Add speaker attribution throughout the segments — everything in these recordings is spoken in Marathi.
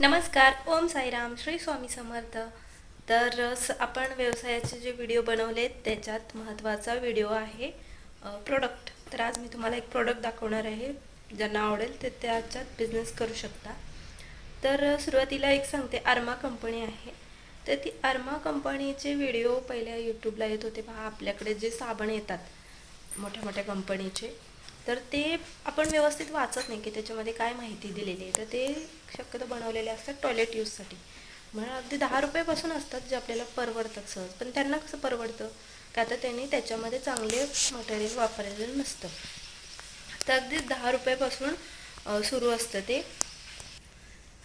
Speaker 1: नमस्कार ओम साईराम श्री स्वामी समर्थ. तर स- आपण व्यवसायाचे जे व्हिडिओ बनवले त्याच्यात महत्त्वाचा व्हिडिओ आहे प्रोडक्ट तर आज मी तुम्हाला एक प्रोडक्ट दाखवणार आहे. ज्यांना आवडेल ते त्याच्यात बिझनेस करू शकता. तर सुरुवातीला एक सांगते आर्मा कंपनी आहे. तर ती आर्मा कंपनीचे व्हिडिओ पहिल्या यूट्यूबला येत होते. पहा आपल्याकडे जे साबण येतात मोठ्या मोठ्या कंपनीचे. तर ते आपण व्यवस्थित वाचत नाही की त्याच्यामध्ये काय माहिती दिलेली आहे. तर ते शक्यतो बनवलेले असतात टॉयलेट यूजसाठी म्हणून अगदी दहा रुपयापासून असतात जे आपल्याला परवडतात सहज. पण त्यांना कसं परवडतं? का तर त्यांनी त्याच्यामध्ये चांगले मटेरियल वापरलेलं नसतं. तर अगदी दहा रुपयापासून सुरू असतं ते.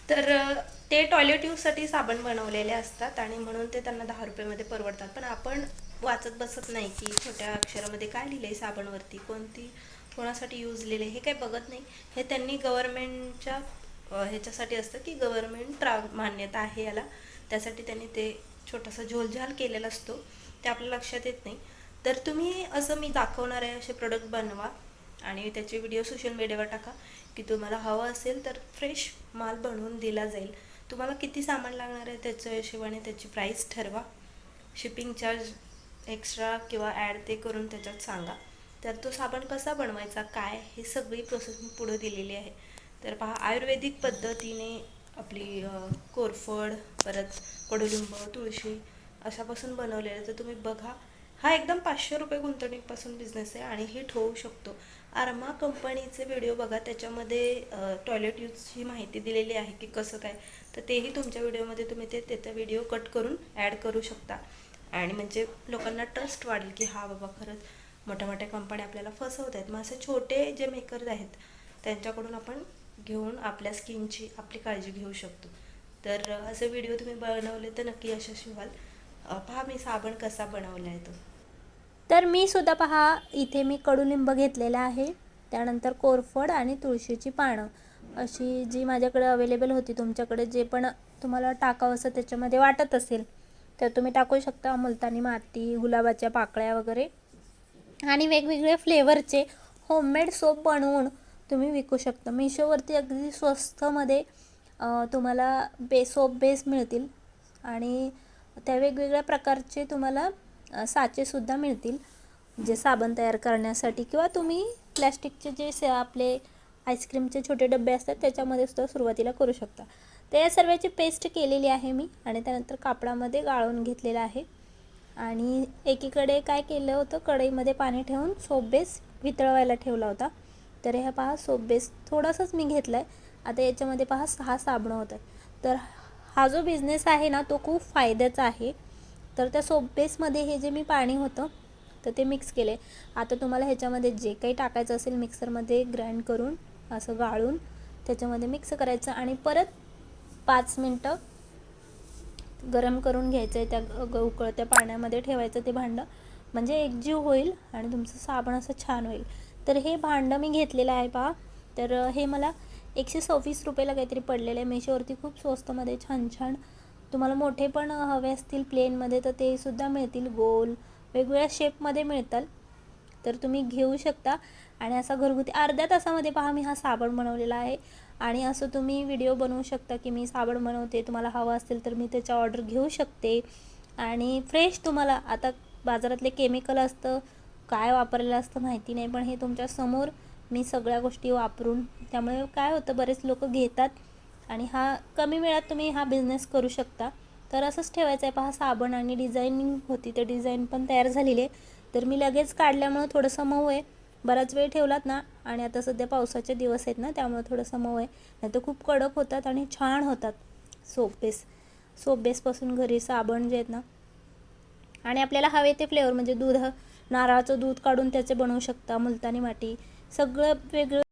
Speaker 1: तर ते टॉयलेट यूजसाठी साबण बनवलेले असतात आणि म्हणून ते त्यांना दहा रुपयामध्ये परवडतात. पण आपण वाचत बसत नाही की छोट्या अक्षरामध्ये काय लिहिलं आहे साबणवरती? कोणती कोणासाठी यूज लिहिले हे काही बघत नाही. हे त्यांनी गव्हर्मेंटच्या ह्याच्यासाठी असतं की गव्हर्मेंट प्रा मान्यता आहे याला. त्यासाठी त्यांनी ते छोटासा झोलझाल केलेला असतो. ते आपल्या लक्षात येत नाही. तर तुम्ही असं मी दाखवणार आहे असे प्रोडक्ट बनवा आणि त्याचे व्हिडिओ सोशल मीडियावर टाका की तुम्हाला हवं असेल तर फ्रेश माल बनवून दिला जाईल. तुम्हाला किती सामान लागणार आहे त्याच्या हिशोबाने त्याची प्राईस ठरवा. शिपिंग चार्ज एक्स्ट्रा किंवा ॲड ते करून त्याच्यात सांगा. तर तो साबण कसा बनवायचा काय हे सगळी प्रोसेस मी पुढं दिलेली आहे. तर पहा आयुर्वेदिक पद्धतीने आपली कोरफड परत कडुलिंब तुळशी अशापासून बनवलेलं तर तुम्ही बघा हा एकदम पाचशे रुपये गुंतवणुकीपासून बिझनेस आहे आणि हे ठेवू शकतो. आर्मा कंपनीचे व्हिडिओ बघा त्याच्यामध्ये टॉयलेट यूजची माहिती दिलेली आहे की कसं काय. तर तेही तुमच्या व्हिडिओमध्ये तुम्ही ते त्याचा व्हिडिओ कट करून ॲड करू शकता. आणि म्हणजे लोकांना ट्रस्ट वाढेल की हा बाबा खरंच मोठ्या मोठ्या कंपन्या आपल्याला फसवत आहेत. मग असे छोटे जे मेकर्स आहेत त्यांच्याकडून आपण घेऊन आपल्या स्किनची आपली काळजी घेऊ शकतो. तर असे व्हिडिओ तुम्ही बनवले तर नक्की यशस्वी व्हाल. पहा मी साबण कसा बनवला आहे तो.
Speaker 2: तर मी सुद्धा पहा इथे मी कडुलिंब घेतलेला आहे. त्यानंतर कोरफड आणि तुळशीची पानं. अशी जी माझ्याकडे अवेलेबल होती तुमच्याकडे जे पण तुम्हाला टाकावं असं त्याच्यामध्ये वाटत असेल तर तुम्ही टाकू शकता. मुलतानी माती गुलाबाच्या पाकळ्या वगैरे. आणि वेगवेगळे फ्लेवरचे होममेड सोप बनवून तुम्ही विकू शकता. मिशोवरती अगदी स्वस्तमध्ये तुम्हाला बे सोप बेस मिळतील आणि त्या वेगवेगळ्या प्रकारचे तुम्हाला साचेसुद्धा मिळतील जे साबण तयार करण्यासाठी किंवा तुम्ही प्लॅस्टिकचे जे से आपले आईस्क्रीमचे छोटे डबे असतात त्याच्यामध्ये सुद्धा सुरुवातीला करू शकता. तर या सर्वाची पेस्ट केलेली आहे मी आणि त्यानंतर कापडामध्ये गाळून घेतलेलं आहे. आणि एकीकडे काय केलं होतं? कढईमध्ये पाणी ठेवून सोप बेस वितळवायला ठेवला होता. तर ह्या पहा सोप बेस थोडासाच मी घेतला आहे आता याच्यामध्ये पहा सहा साबणं होतं आहे तर हा जो बिझनेस आहे ना तो खूप फायद्याचा आहे. तर त्या सोप बेसमध्ये हे जे मी पाणी होतं तर ते मिक्स केले आता तुम्हाला ह्याच्यामध्ये जे काही टाकायचं असेल मिक्सरमध्ये ग्राइंड करून असं गाळून त्याच्यामध्ये मिक्स करायचं आणि परत पाच मिनटं गरम करून घ्यायचं आहे त्या ग- उकळत्या पाण्यामध्ये ठेवायचं ते भांडं. म्हणजे एकजीव होईल आणि तुमचं साबण असं छान होईल. तर हे भांडं मी घेतलेलं आहे पहा. तर हे मला एकशे सव्वीस रुपयाला काहीतरी पडलेलं आहे. मेशोवरती खूप स्वस्तमध्ये छान छान. तुम्हाला मोठे पण हवे असतील प्लेनमध्ये तर ते सुद्धा मिळतील. गोल वेगवेगळ्या शेपमध्ये मिळतात. तर तुम्ही घेऊ शकता. आणि असा घरगुती अर्ध्या तासामध्ये पहा मी हा साबण बनवलेला आहे. आणि असं तुम्ही व्हिडिओ बनवू शकता की मी साबण बनवते तुम्हाला हवं असेल तर मी त्याच्या ऑर्डर घेऊ शकते. आणि फ्रेश तुम्हाला आता बाजारातले केमिकल असतं काय वापरलेलं असतं माहिती नाही पण हे तुमच्यासमोर मी सगळ्या गोष्टी वापरून त्यामुळे काय होतं बरेच लोक घेतात. आणि हा कमी वेळात तुम्ही हा बिझनेस करू शकता. तर असंच ठेवायचं आहे पहा साबण आणि डिझायनिंग होती तर डिझाईन पण तयार झालेली आहे. तर मी लगेच काढल्यामुळं थोडंसं मऊ आहे. बराच वेळ ठेवलात ना आणि आता सध्या पावसाचे दिवस आहेत ना त्यामुळे थोडंसं मऊ आहे. नाही तर खूप कडक होतात आणि छान होतात सोप बेस सोप बेसपासून घरी साबण जे आहेत ना आणि आपल्याला हवे ते फ्लेवर म्हणजे दूध नारळाचं दूध काढून त्याचे बनवू शकता मुलतानी माटी सगळं वेगळं